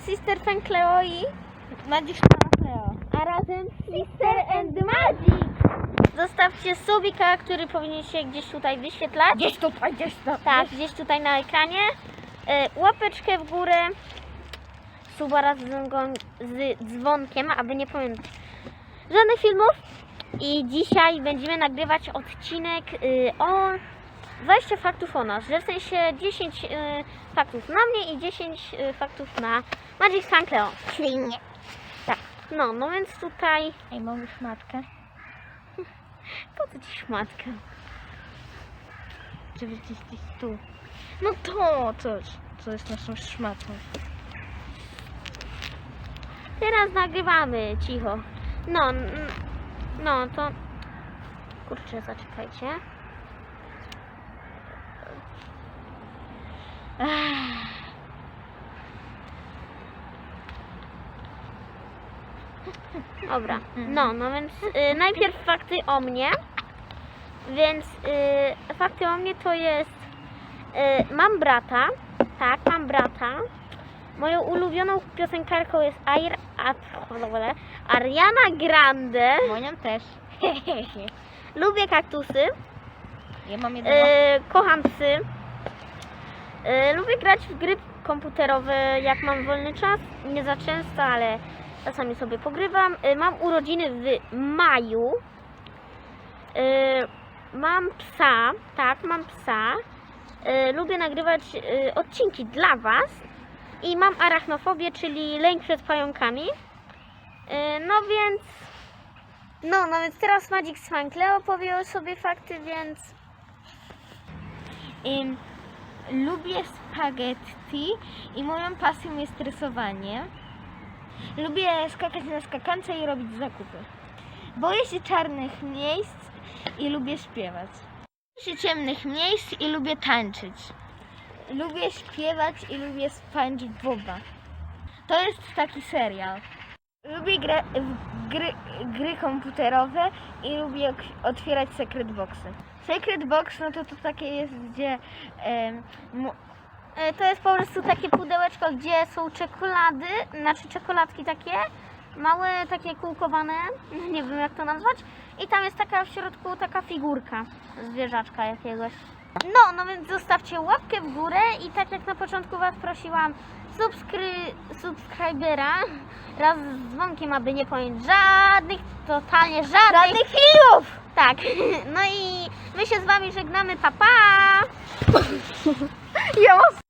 Sister Fan Cleo i Magic Cleo. a razem Sister and Magic. Zostawcie subika, który powinien się gdzieś tutaj wyświetlać. Gdzieś tutaj, gdzieś tutaj. Tak, gdzieś tutaj na ekranie. E, łapeczkę w górę. Suba raz z, z dzwonkiem, aby nie pamiętać żadnych filmów. I dzisiaj będziemy nagrywać odcinek y, o 20 faktów o nas, że w sensie 10 y, faktów na mnie i 10 y, faktów na Magic Fan Cleo. Czyli nie. Tak, no, no więc tutaj... Ej, mam już matkę. Po co ci szmatka? Żeby gdzieś gdzieś tu. No to coś, co jest naszą szmatą. Teraz nagrywamy, cicho. No, no to... Kurczę, zaczekajcie. Dobra, no, no więc y, najpierw fakty o mnie. Więc y, fakty o mnie to jest... Y, mam brata, tak, mam brata. Moją ulubioną piosenkarką jest Air, a, Ariana Grande. Moją też. Lubię kaktusy. Ja mam jednego. E, kocham psy. E, lubię grać w gry komputerowe, jak mam wolny czas. Nie za często, ale czasami sobie pogrywam. E, mam urodziny w maju. E, mam psa, tak, mam psa. Lubię nagrywać odcinki dla Was. I mam arachnofobię, czyli lęk przed pająkami. No więc. No, no więc teraz Magic Swan Cleo powie o sobie fakty, więc. Lubię spaghetti i moją pasją jest rysowanie. Lubię skakać na skakance i robić zakupy. Boję się czarnych miejsc i lubię śpiewać. Boję się ciemnych miejsc i lubię tańczyć. Lubię śpiewać i lubię SpongeBoba. To jest taki serial. Lubię gra w gry, gry komputerowe i lubię otwierać secret boxy. Secret box no to to takie jest, gdzie E, To jest po prostu takie pudełeczko, gdzie są czekolady, znaczy czekoladki takie, małe, takie kółkowane, nie wiem jak to nazwać. I tam jest taka w środku taka figurka zwierzaczka jakiegoś. No, no więc zostawcie łapkę w górę i tak jak na początku Was prosiłam, subskry, subskrybera raz z dzwonkiem, aby nie pojąć żadnych, totalnie żadnych, Żadnych filmów! Tak, no i my się z Wami żegnamy, papa! Pa! Ja